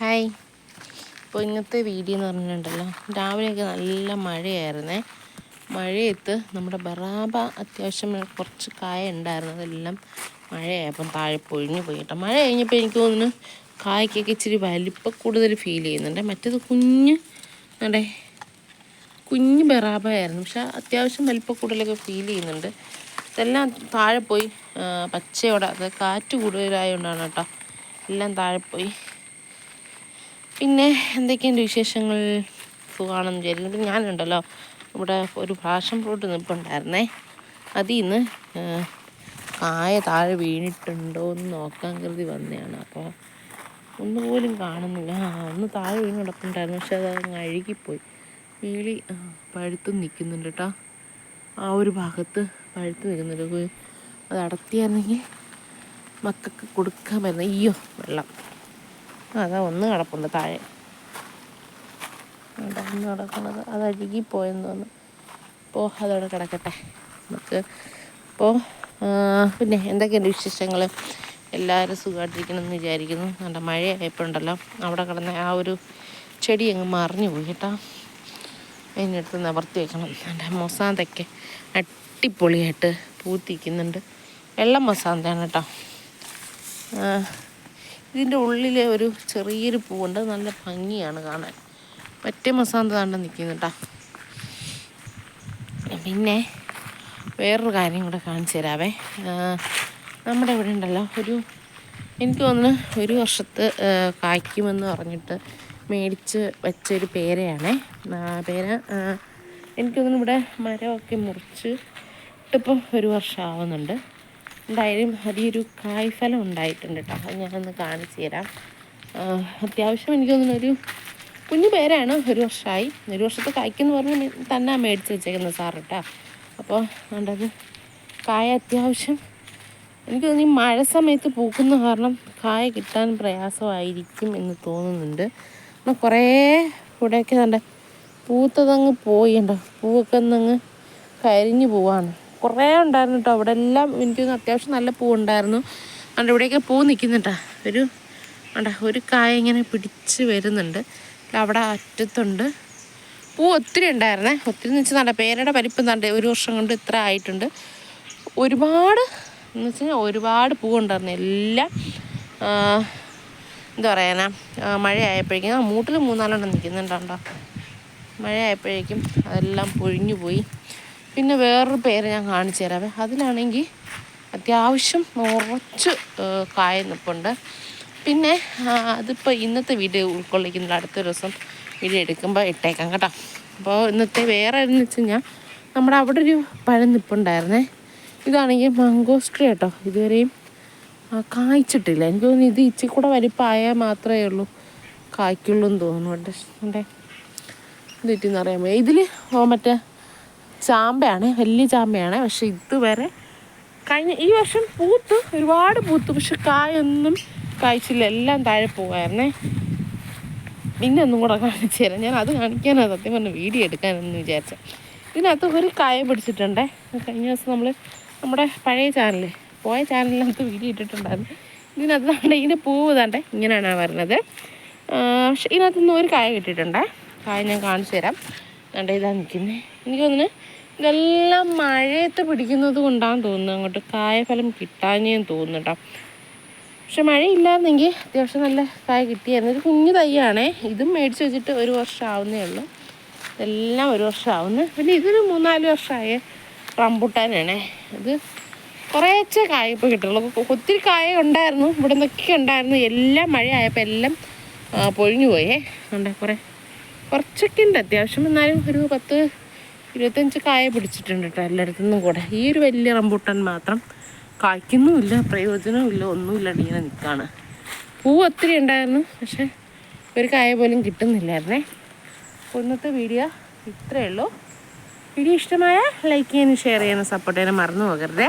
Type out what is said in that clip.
Hi. ഇപ്പോൾ ഇന്നത്തെ video എന്ന് പറഞ്ഞിട്ടുണ്ടല്ലോ രാവിലെയൊക്കെ നല്ല മഴയായിരുന്നേ. മഴയത്ത് നമ്മുടെ ബറാബ അത്യാവശ്യം കുറച്ച് കായ ഉണ്ടായിരുന്നു അതെല്ലാം മഴയായപ്പം താഴെ പൊഴിഞ്ഞു പോയി കേട്ടോ. മഴ കഴിഞ്ഞപ്പോൾ എനിക്ക് തോന്നുന്നു കായ്ക്കൊക്കെ ഇച്ചിരി വലിപ്പം കൂടുതൽ ഫീൽ ചെയ്യുന്നുണ്ട്. മറ്റേത് കുഞ്ഞ് അതെ കുഞ്ഞ് ബറാബായിരുന്നു പക്ഷെ അത്യാവശ്യം വലിപ്പം കൂടുതലൊക്കെ ഫീൽ ചെയ്യുന്നുണ്ട്. ഇതെല്ലാം താഴെ പോയി പച്ചയോടെ അത് കാറ്റ് കൂടുതലായതുകൊണ്ടാണ് കേട്ടോ എല്ലാം താഴെ പോയി. പിന്നെ എന്തൊക്കെയുണ്ട് വിശേഷങ്ങൾ? സുഖമാണെന്ന് വിചാരിക്കുന്നു. ഞാനുണ്ടല്ലോ ഇവിടെ ഒരു ഫാഷൻ ഫ്രൂട്ട് നിൽപ്പുണ്ടായിരുന്നേ അതിൽ നിന്ന് കായ താഴെ വീണിട്ടുണ്ടോ എന്ന് നോക്കാൻ കരുതി വന്നതാണ്. അപ്പോൾ ഒന്നുപോലും കാണുന്നില്ല. ഒന്ന് താഴെ വീണ് കിടപ്പുണ്ടായിരുന്നു. പക്ഷെ അത് അങ്ങ് അഴുകിപ്പോയി. വീളി പഴുത്ത് നിൽക്കുന്നുണ്ട് കേട്ടോ. ആ ഒരു ഭാഗത്ത് പഴുത്ത് നിൽക്കുന്നുണ്ട്. അത് അടത്തിയായിരുന്നെങ്കിൽ മക്കൾക്ക് കൊടുക്കാൻ പറ്റുന്ന അയ്യോ വെള്ളം. അതാ ഒന്ന് കിടപ്പുണ്ട് താഴെ. ഒന്ന് കിടക്കുന്നത് അത് അഴുകിപ്പോയെന്ന് തോന്നുന്നു. അപ്പോൾ അതവിടെ കിടക്കട്ടെ. നമുക്ക് അപ്പോൾ പിന്നെ എന്തൊക്കെയുണ്ട് വിശേഷങ്ങൾ എല്ലാവരും സുഖമായിട്ടിരിക്കണം എന്ന് വിചാരിക്കുന്നു. നല്ല മഴയായപ്പോഴുണ്ടല്ലോ അവിടെ കിടന്ന ആ ഒരു ചെടി അങ്ങ് മറിഞ്ഞു പോയി കേട്ടോ. അതിനടുത്ത് നിവർത്തി വെക്കണം. എന്റെ മൊസാന്തൊക്കെ അടിപൊളിയായിട്ട് പൂത്തിക്കുന്നുണ്ട് വെള്ളം മൊസാന്തയാണ് കേട്ടോ. ഇതിന്റെ ഉള്ളിൽ ഒരു ചെറിയൊരു പൂവുണ്ട്. നല്ല ഭംഗിയാണ് കാണാൻ. മറ്റേ മസാന്ത താണ്ട നിൽക്കുന്നു കേട്ടോ പിന്നെ വേറൊരു കാര്യം കൂടെ കാണിച്ചു തരാവേ. നമ്മുടെ ഇവിടെ ഉണ്ടല്ലോ ഒരു എനിക്ക് തോന്നുന്നു ഒരു വർഷത്ത് കായ്ക്കുമെന്ന് പറഞ്ഞിട്ട് മേടിച്ച് വെച്ചൊരു പേരയാണേ. പേര എനിക്ക് തോന്നുന്നു ഇവിടെ മരമൊക്കെ മുറിച്ച് ഇട്ടിപ്പം ഒരു വർഷം ആവുന്നുണ്ട്. എന്തായാലും അതിയൊരു കായ്ഫലം ഉണ്ടായിട്ടുണ്ട് കേട്ടോ. അത് ഞാനൊന്ന് കാണിച്ചു തരാം. അത്യാവശ്യം എനിക്ക് തോന്നുന്നു ഒരു കുഞ്ഞു പേരാണ്. ഒരു വർഷമായി. ഒരു വർഷത്തെ കായ്ക്കെന്ന് പറഞ്ഞാൽ തന്നെ മേടിച്ച് വെച്ചേക്കുന്നത് സാർ കേട്ടോ. അപ്പോൾ അതുകൊണ്ടത് കായ അത്യാവശ്യം എനിക്ക് തോന്നി മഴ സമയത്ത് പൂക്കുന്ന കാരണം കായ കിട്ടാൻ പ്രയാസമായിരിക്കും എന്ന് തോന്നുന്നുണ്ട്. എന്നാൽ കുറേ ഇവിടെയൊക്കെ കണ്ട പൂത്തതങ്ങ് പോയിണ്ടോ പൂവൊക്കെ ഒന്നങ്ങ് കരിഞ്ഞു പോവാണ്. കുറേ ഉണ്ടായിരുന്നു കേട്ടോ. അവിടെ എല്ലാം എനിക്ക് അത്യാവശ്യം നല്ല പൂ ഉണ്ടായിരുന്നു അതുകൊണ്ട് ഇവിടെയൊക്കെ പൂ നിൽക്കുന്നുട്ടാ ഒരു വേണ്ട ഒരു കായ ഇങ്ങനെ പിടിച്ച് വരുന്നുണ്ട്. അവിടെ അറ്റത്തുണ്ട്. പൂ ഒത്തിരി ഉണ്ടായിരുന്നേ. ഒത്തിരി എന്ന് വെച്ചാൽ നല്ല പേരയുടെ പരിപ്പ് നല്ല ഒരു വർഷം കൊണ്ട് ഇത്ര ആയിട്ടുണ്ട്. ഒരുപാട് എന്ന് വെച്ചാൽ ഒരുപാട് പൂ ഉണ്ടായിരുന്നു. എല്ലാം എന്താ പറയാനാ മഴയായപ്പോഴേക്കും. ആ മൂട്ടിൽ മൂന്നാലെണ്ണം നിൽക്കുന്നുണ്ടോ മഴയായപ്പോഴേക്കും അതെല്ലാം പൊഴിഞ്ഞു പോയി. പിന്നെ വേറൊരു പേര് ഞാൻ കാണിച്ചു തരാമേ അതിലാണെങ്കിൽ അത്യാവശ്യം കുറച്ച് കായ നിൽപ്പുണ്ട് പിന്നെ അതിപ്പോൾ ഇന്നത്തെ വീഡിയോ ഉൾക്കൊള്ളിക്കുന്നില്ല അടുത്ത ദിവസം വീഡിയോ എടുക്കുമ്പോൾ ഇട്ടേക്കാം കേട്ടോ. അപ്പോൾ ഇന്നത്തെ വേറെ എന്ന് വെച്ച് കഴിഞ്ഞാൽ നമ്മുടെ അവിടെ ഒരു പഴം നിൽപ്പുണ്ടായിരുന്നേ ഇതാണെങ്കിൽ മാങ്കോസ്ട്രി കേട്ടോ. ഇതുവരെയും കായ്ച്ചിട്ടില്ല. എനിക്ക് തോന്നുന്നു ഇത് ഇച്ചി കൂടെ വലിപ്പമായാൽ മാത്രമേ ഉള്ളൂ. കായ്ക്കുള്ളൂ എന്ന് തോന്നുന്നു കേട്ടോ ഇത് തെറ്റിന്നറിയാമോ ഇതിൽ മറ്റേ ചാമ്പയാണ് വലിയ ചാമ്പയാണ്. പക്ഷെ ഇതുവരെ കഴിഞ്ഞ ഈ വർഷം പൂത്ത് ഒരുപാട് പൂത്ത്. പക്ഷെ കായൊന്നും കായ്ച്ചില്ല. എല്ലാം താഴെ പോകായിരുന്നേ പിന്നെ ഒന്നും കൂടെ കാണിച്ചു തരാം. ഞാൻ അത് കാണിക്കാനാണ് സത്യം പറഞ്ഞ വീഡിയോ എടുക്കാനെന്ന് വിചാരിച്ച. ഇതിനകത്ത് ഒരു കായ പിടിച്ചിട്ടുണ്ടേ. കഴിഞ്ഞ ദിവസം നമ്മൾ നമ്മുടെ പഴയ ചാനലിൽ പോയ ചാനലിനകത്ത് വീഡിയോ ഇട്ടിട്ടുണ്ടായിരുന്നു. ഇതിനകത്ത് നമ്മുടെ ഇതിന്റെ പൂവ് ഇങ്ങനെയാണ് വരുന്നത് പക്ഷെ ഇതിനകത്തുനിന്ന് ഒരു കായ കിട്ടിയിട്ടുണ്ടേ. കായ ഞാൻ കാണിച്ചു തരാം. കണ്ട ഇതാ നിൽക്കുന്നത് എനിക്ക് തോന്നുന്നു ഇതെല്ലാം മഴയത്ത് പിടിക്കുന്നത് കൊണ്ടാണെന്ന് തോന്നുന്നു. അങ്ങോട്ട് കായഫലം കിട്ടാനേന്ന് തോന്നുന്നു കേട്ടോ. പക്ഷെ മഴയില്ലായിരുന്നെങ്കിൽ അത്യാവശ്യം നല്ല കായ കിട്ടിയായിരുന്നു. ഒരു കുഞ്ഞു തയ്യാണേ ഇതും മേടിച്ച് വെച്ചിട്ട് ഒരു വർഷം ആവുന്നേ ഉള്ളൂ. ഇതെല്ലാം ഒരു വർഷം ആവുന്നു പിന്നെ ഇതൊരു മൂന്നാൽ വർഷമായ റംബുട്ടാനാണേ. ഇത് കുറേച്ചേ കായ ഇപ്പോൾ കിട്ടുള്ളൂ. ഒത്തിരി കായ ഉണ്ടായിരുന്നു. ഇവിടെ നിന്നൊക്കെ ഉണ്ടായിരുന്നു. എല്ലാം മഴയായപ്പോൾ എല്ലാം പൊഴിഞ്ഞു പോയേ. ഉണ്ട് കുറേ കുറച്ചൊക്കെ ഉണ്ട് അത്യാവശ്യം എന്നാലും ഒരു പത്ത് ഇരുപത്തഞ്ച് കായ പിടിച്ചിട്ടുണ്ട് കേട്ടോ എല്ലായിടത്തു നിന്നും കൂടെ. ഈ ഒരു വലിയ റംബൂട്ടൻ മാത്രം കായ്ക്കുന്നുമില്ല പ്രയോജനമില്ല ഒന്നുമില്ല ഇങ്ങനെ നിൽക്കുകയാണ് പൂ ഒത്തിരി ഉണ്ടായിരുന്നു പക്ഷെ ഒരു കായ പോലും കിട്ടുന്നില്ലായിരുന്നേ. ഇന്നത്തെ വീഡിയോ ഇത്രയേ ഉള്ളൂ. വീഡിയോ ഇഷ്ടമായ ലൈക്ക് ചെയ്യാനും ഷെയർ ചെയ്യാനും സപ്പോർട്ട് ചെയ്യാനും മറന്നു പോകരുതേ.